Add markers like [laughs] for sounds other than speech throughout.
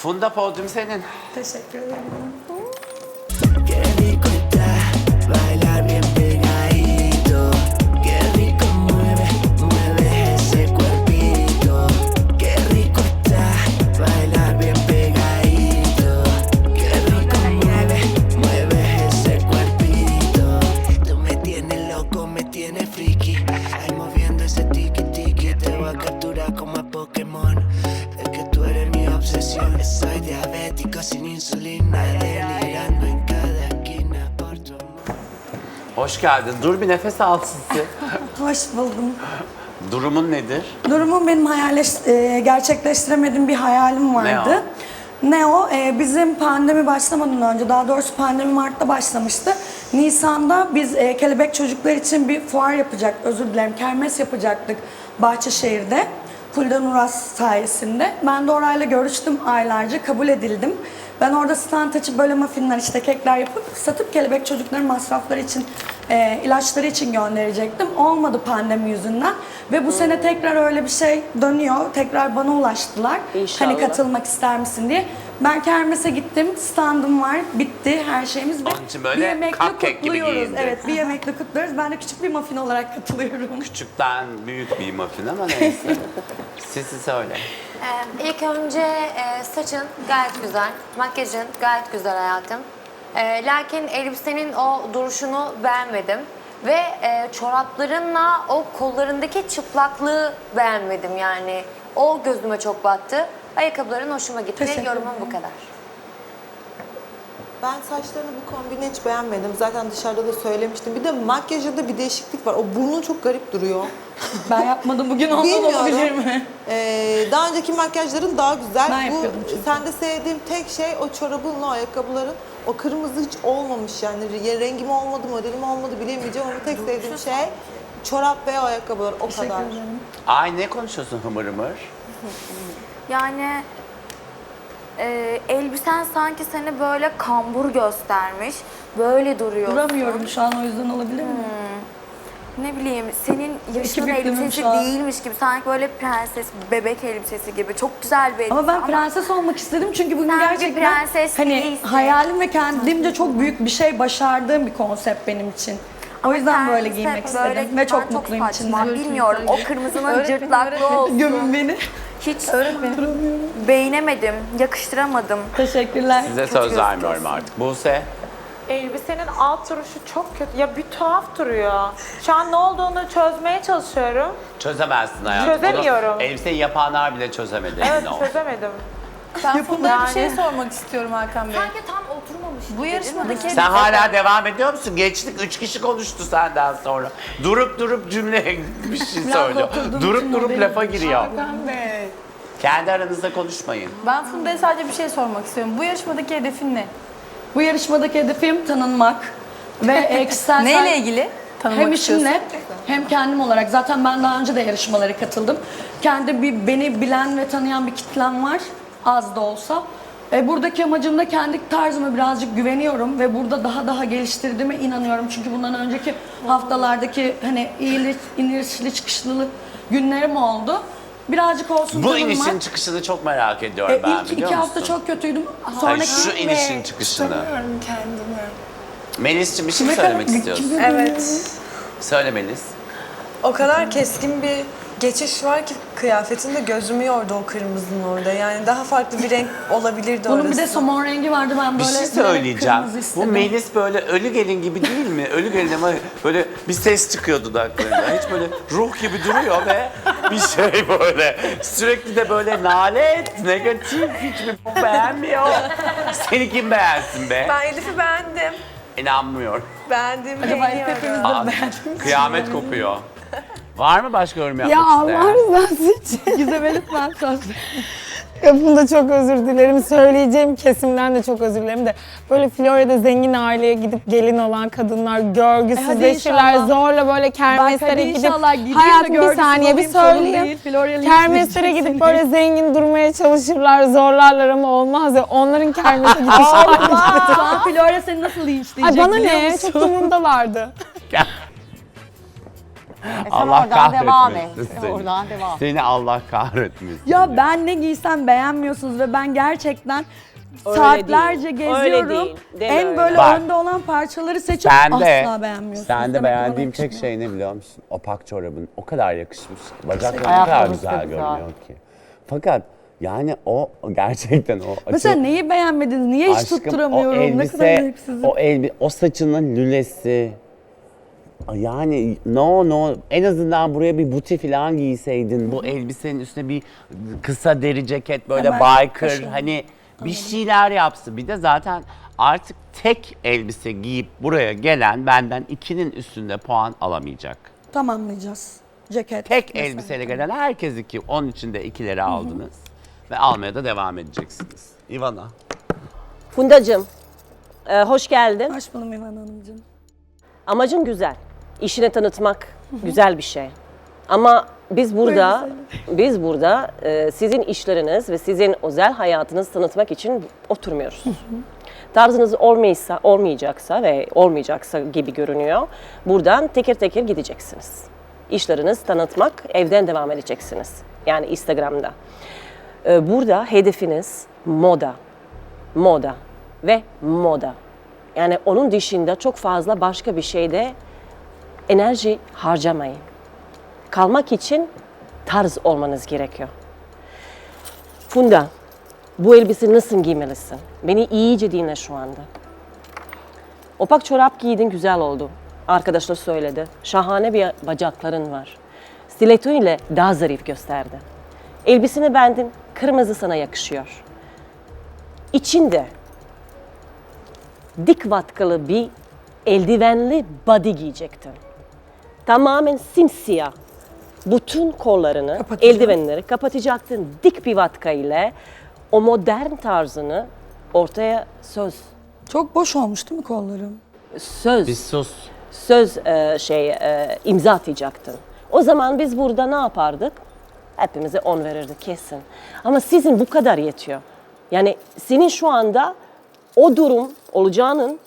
Funda podyum senin. Teşekkür ederim. Hoş geldin. Dur bir nefes al sizi. [laughs] Hoş buldum. Durumun nedir? Durumum benim hayalleş, e, gerçekleştiremediğim bir hayalim vardı. Ne o? E, bizim pandemi başlamadan önce, daha doğrusu pandemi Mart'ta başlamıştı. Nisan'da biz e, kelebek çocuklar için bir fuar yapacak, özür dilerim, kermes yapacaktık Bahçeşehir'de. Fulden Uras sayesinde. Ben de orayla görüştüm aylarca, kabul edildim. Ben orada stand açıp böyle muffinler işte kekler yapıp satıp kelebek çocukların masrafları için, e, ilaçları için gönderecektim. Olmadı pandemi yüzünden. Ve bu sene tekrar öyle bir şey dönüyor. Tekrar bana ulaştılar. İnşallah. Hani katılmak ister misin diye. Ben kermese gittim. Standım var. Bitti her şeyimiz. Onun için böyle bir yemekle cupcake gibi kutluyoruz. giyindin. Evet bir yemekle kutluyoruz. Ben de küçük bir muffin olarak [laughs] katılıyorum. Küçükten büyük bir muffin ama neyse. [laughs] Sesi söyle. Ee, ilk önce e, saçın gayet güzel, makyajın gayet güzel hayatım. Ee, lakin elbisenin o duruşunu beğenmedim. Ve e, çoraplarınla o kollarındaki çıplaklığı beğenmedim yani. O gözüme çok battı. Ayakkabıların hoşuma gitti. Teşekkür Yorumum bu kadar. Ben saçlarını bu kombini hiç beğenmedim. Zaten dışarıda da söylemiştim. Bir de makyajında bir değişiklik var. O burnu çok garip duruyor. [laughs] Ben yapmadım bugün ondan olabilir Bilmiyorum. mi? Ee, daha önceki makyajların daha güzel. Ben bu yapıyordum çünkü. sende sevdiğim tek şey o çorabınla o ayakkabıların. O kırmızı hiç olmamış yani. Ya rengim olmadı, modelim olmadı bilemeyeceğim ama tek sevdiğim şey çorap ve ayakkabılar o Teşekkür kadar. ederim. Ay ne konuşuyorsun hımır hımır? Yani e, elbisen sanki seni böyle kambur göstermiş. Böyle duruyorsun. Duramıyorum şu an o yüzden olabilir mi? Ne bileyim senin yaşının elbisesi değilmiş gibi. Sanki böyle prenses, bebek elbisesi gibi. Çok güzel bir elbise Ama ben prenses olmak istedim çünkü bugün Sen bir gerçekten prenses hani değilsin. hayalim ve kendimce çok büyük bir şey başardığım bir konsept benim için. O yüzden böyle Prenses giymek böyle istedim ve giymen çok mutluyum saçma. içinde. Bilmiyorum o kırmızının cırtlaklı olsun. Gömün beni. Hiç beğenemedim, yakıştıramadım. Teşekkürler. Size söz vermiyorum artık. Buse. Elbisenin alt duruşu çok kötü. Ya bir tuhaf duruyor. Şu an ne olduğunu çözmeye çalışıyorum. Çözemezsin hayatım. Çözemiyorum. Bunu elbiseyi yapanlar bile çözemedi. Evet emin ol. çözemedim. Ben Funda'ya bir şey sormak istiyorum Hakan Bey. Sanki tam oturmamış. Bu yarışmadaki Sen hala devam ediyor musun? Geçtik üç kişi konuştu senden sonra. Durup durup cümle [laughs] bir şey söylüyor. Durup durup lafa giriyor. Hakan Bey. Kendi aranızda konuşmayın. Ben Funda'ya sadece bir şey sormak istiyorum. Bu yarışmadaki hedefin ne? Bu yarışmadaki hedefim tanınmak ve [laughs] e, kişisel Neyle ilgili? Tanımak hem işimle hem kendim olarak. Zaten ben daha önce de yarışmalara katıldım. Kendi bir beni bilen ve tanıyan bir kitlem var. Az da olsa. E, buradaki amacım da kendi tarzıma birazcık güveniyorum ve burada daha daha geliştirdiğime inanıyorum. Çünkü bundan önceki haftalardaki hani iyili, inişli çıkışlı günlerim oldu. Birazcık olsun Bu tanınmak. inişin çıkışını çok merak ediyorum E, ben ilk biliyor iki musun? hafta çok kötüydüm. Hayır, Sonraki şu inişin çıkışını. kendimi. Melis'ciğim bir şey mi söylemek kadar- istiyorsun? Evet. Söyle Melis. O kadar keskin bir geçiş var ki kıyafetinde gözümü yordu o kırmızının orada. Yani daha farklı bir renk [laughs] olabilirdi Bunun orası. bir de somon rengi vardı ben Bir böyle şey bilerek söyleyeceğim. kırmızı Bu istedim. Melis böyle ölü gelin gibi değil mi? Ölü gelin ama böyle bir ses çıkıyor dudaklarından. Hiç böyle ruh gibi duruyor ve bir şey böyle. Sürekli de böyle nalet, negatif, hiçbir bok beğenmiyor. Seni kim beğensin be? Ben Elif'i beğendim. İnanmıyorum. Beğendiğimi Acaba Elif beğeniyorum. hepimiz de Aa, beğendim. kıyamet kopuyor. Var mı başka yorum yapmak Ya isteyen? Allah rızası için. Gizem'e lütfen söz. Bunda çok özür dilerim. Söyleyeceğim kesimden de çok özür dilerim de. Böyle Florya'da zengin aileye gidip gelin olan kadınlar görgüsüzleşirler. inşallah. zorla böyle Bak kermeslere gidip inşallah gideyim de hayatım bir görgüsüz saniye bir olayım, sorun söyleyeyim. değil. Florya'lı Kermeslere izleyecek gidip seni. böyle zengin durmaya çalışırlar, zorlarlar ama olmaz ya. Onların kermese gidişi. [laughs] Şu an Florya seni nasıl linçleyecek Ay bana biliyor ne? musun? Çok umurumdalardı. [laughs] sen Allah oradan devam et. kahretmesin seni. Oradan devam. Seni Allah kahretmesin. Ya ben ne giysem beğenmiyorsunuz ve ben gerçekten Öyle saatlerce değil, geziyorum. öyle değil. Deme en öyle. böyle Bak. önde olan parçaları seçip Sen de, asla beğenmiyorsunuz. sen de Demek beğendiğim tek yakışmıyor. şey ne biliyor musun? Opak çorabın. O kadar yakışmış ki. Bacakları ne kadar Ayakkabısı da güzel güzel. görünüyor ki. Fakat yani o gerçekten o Mesela açı- neyi beğenmediniz? Niye hiç Aşkım, tutturamıyorum? O ne elbise, kadar zevksizim. o elbi, o saçının lülesi. Yani no no en azından buraya bir buti falan giyseydin. Bu elbisenin üstüne bir kısa deri ceket böyle Hemen biker taşıyorum. hani bir şeyler yapsın. Bir de zaten artık tek elbise giyip buraya gelen benden ikinin üstünde puan alamayacak. Tamamlayacağız. Ceket. Tek mesela. elbiseyle gelen herkes iki. Onun içinde ikileri aldınız. Ve almaya da devam edeceksiniz. Ivana. Fundacığım, e, hoş geldin. Hoş buldum İvan Hanımcığım. Amacın güzel. İşini tanıtmak güzel bir şey. Ama biz burada, biz burada e, sizin işleriniz ve sizin özel hayatınızı tanıtmak için oturmuyoruz. Tarzınız olmaysa, olmayacaksa ve olmayacaksa gibi görünüyor. Buradan teker teker gideceksiniz. İşleriniz tanıtmak, evden devam edeceksiniz. Yani Instagram'da. E, burada hedefiniz moda, moda ve moda. Yani onun dışında çok fazla başka bir şeyde enerji harcamayın. Kalmak için tarz olmanız gerekiyor. Funda, bu elbise nasıl giymelisin? Beni iyice dinle şu anda. Opak çorap giydin güzel oldu. Arkadaşlar söyledi. Şahane bir bacakların var. Stiletto ile daha zarif gösterdi. Elbiseni beğendin. Kırmızı sana yakışıyor. İçinde dik vatkalı bir eldivenli body giyecektin. Tamamen simsiyah. Bütün kollarını, Kapatacağım. eldivenleri kapatacaktın dik bir vatka ile o modern tarzını ortaya söz Çok boş olmuş değil mi kollarım? söz Bir sus. söz e, şey e, imza atacaktın. O zaman biz burada ne yapardık? Hepimize on verirdik kesin. Ama sizin bu kadar yetiyor. Yani senin şu anda o durum olacağının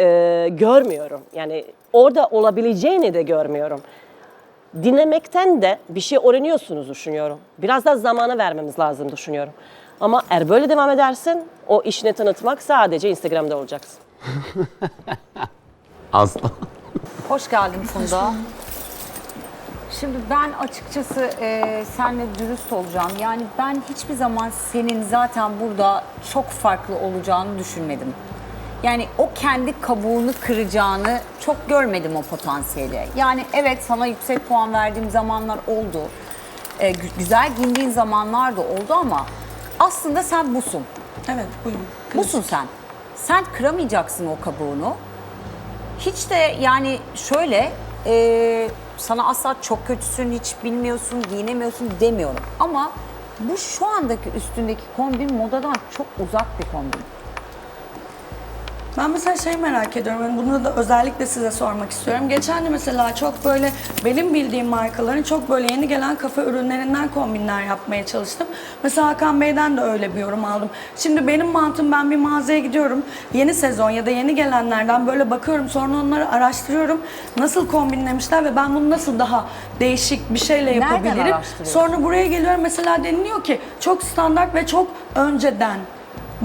e, görmüyorum. Yani orada olabileceğini de görmüyorum. Dinlemekten de bir şey öğreniyorsunuz düşünüyorum. Biraz daha zamana vermemiz lazım düşünüyorum. Ama eğer böyle devam edersin o işini tanıtmak sadece Instagram'da olacaksın. [laughs] Asla. Hoş geldin Funda. Şimdi ben açıkçası e, seninle dürüst olacağım. Yani ben hiçbir zaman senin zaten burada çok farklı olacağını düşünmedim. Yani o kendi kabuğunu kıracağını çok görmedim o potansiyeli. Yani evet sana yüksek puan verdiğim zamanlar oldu. E, gü- güzel giyindiğin zamanlar da oldu ama aslında sen busun. Evet buyurun. Busun sen. Sen kıramayacaksın o kabuğunu. Hiç de yani şöyle e, sana asla çok kötüsün, hiç bilmiyorsun, giyinemiyorsun demiyorum. Ama bu şu andaki üstündeki kombin modadan çok uzak bir kombin. Ben mesela şey merak ediyorum. Yani bunu da özellikle size sormak istiyorum. Geçen de mesela çok böyle benim bildiğim markaların çok böyle yeni gelen kafa ürünlerinden kombinler yapmaya çalıştım. Mesela Hakan Bey'den de öyle bir yorum aldım. Şimdi benim mantığım ben bir mağazaya gidiyorum. Yeni sezon ya da yeni gelenlerden böyle bakıyorum. Sonra onları araştırıyorum. Nasıl kombinlemişler ve ben bunu nasıl daha değişik bir şeyle yapabilirim. Sonra buraya geliyorum mesela deniliyor ki çok standart ve çok önceden.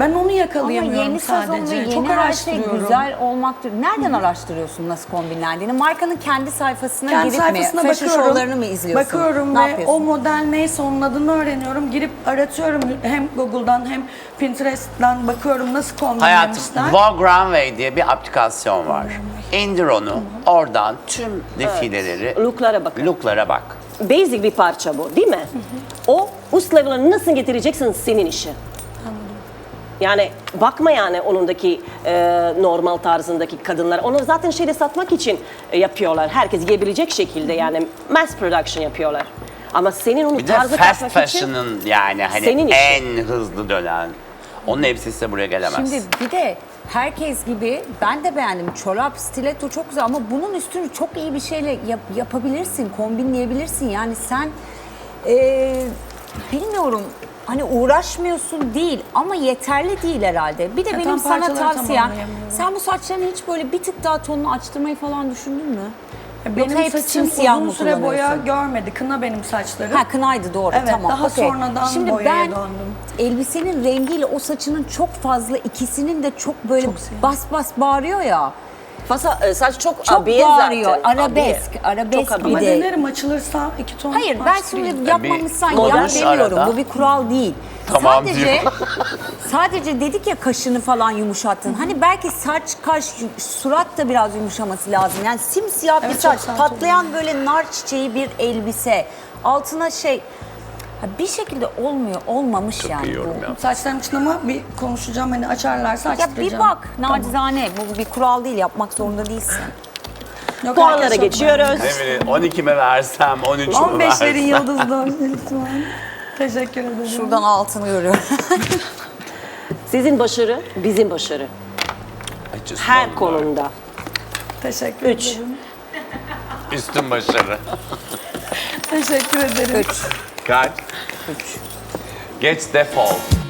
Ben onu Ama yakalayamıyorum yeni sezon ve sadece. yeni çok her şey araştırıyorum. güzel olmaktır. Nereden araştırıyorsun nasıl kombinlendiğini? Markanın kendi sayfasına Kendi girip sayfasına mi? Fashion bakıyorum. show'larını mı izliyorsun? Bakıyorum ne ve yapıyorsun? o model neyse onun adını öğreniyorum. Girip aratıyorum hem Google'dan hem Pinterest'ten bakıyorum nasıl Hayatım, kombinlemişler. Vogue Runway diye bir aplikasyon var. İndir onu, oradan tüm defileleri, Look'lara bakın. looklara bak. Basic bir parça bu değil mi? O üst level'a nasıl getireceksin senin işi. Yani bakma yani onundaki e, normal tarzındaki kadınlar. Onu zaten şeyde satmak için e, yapıyorlar. Herkes giyebilecek şekilde yani mass production yapıyorlar. Ama senin onu Bir de tarzı fast katmak için fashion'ın yani hani senin işin. en hızlı dönen. Onun elbisesi de buraya gelemez. Şimdi bir de herkes gibi ben de beğendim. Çorap, stiletto çok güzel ama bunun üstünü çok iyi bir şeyle yap- yapabilirsin, kombinleyebilirsin. Yani sen eee, bilmiyorum hani uğraşmıyorsun değil ama yeterli değil herhalde. Bir de Ya benim tam sana parçaları tavsiyem tamamlayamıyorum. sen bu saçlarını hiç böyle bir tık daha tonunu açtırmayı falan düşündün mü? Benim hep saçım simsiyah uzun mı süre boya kullanıyorsun? görmedi. Kına benim saçlarım. Ha kınaydı doğru Evet, tamam. daha okey. sonradan Şimdi boyaya ben döndüm. elbisenin rengiyle o saçının çok fazla ikisinin de çok böyle Çok siyah. bas bas bağırıyor ya. Fasa, e, saç çok, Çok abiye bağırıyor. zaten. Arabesk, arabesk Çok bir abiye. Ama de. denerim açılırsa iki ton Hayır ben şimdi yapmamışsan bir yap demiyorum. arada. Bu bir kural değil. Tamam sadece, diyor. [laughs] sadece dedik ya kaşını falan yumuşattın. Hani belki saç, kaş, surat da biraz yumuşaması lazım. Yani simsiyah bir Evet, saç, çok sert patlayan böyle nar çiçeği bir elbise. Altına şey Ha, bir şekilde olmuyor, olmamış yani. iyi bu. yorum yaptın. Saçlarım için ama bir konuşacağım hani açarlarsa Ya açtıracağım. bir bak nacizane bu bir kural değil yapmak zorunda değilsin. Yok, Puanlara herkes çok geçiyoruz. Ne bileyim 12 mi versem, 13 mü 15 versem? verin yıldızlı lütfen. Teşekkür ederim. Şuradan altını görüyorum. [laughs] Sizin başarı, bizim başarı. Her konuda. Teşekkür Üç. ederim. Üstün başarı. Teşekkür ederim. Kaç? Geç defol.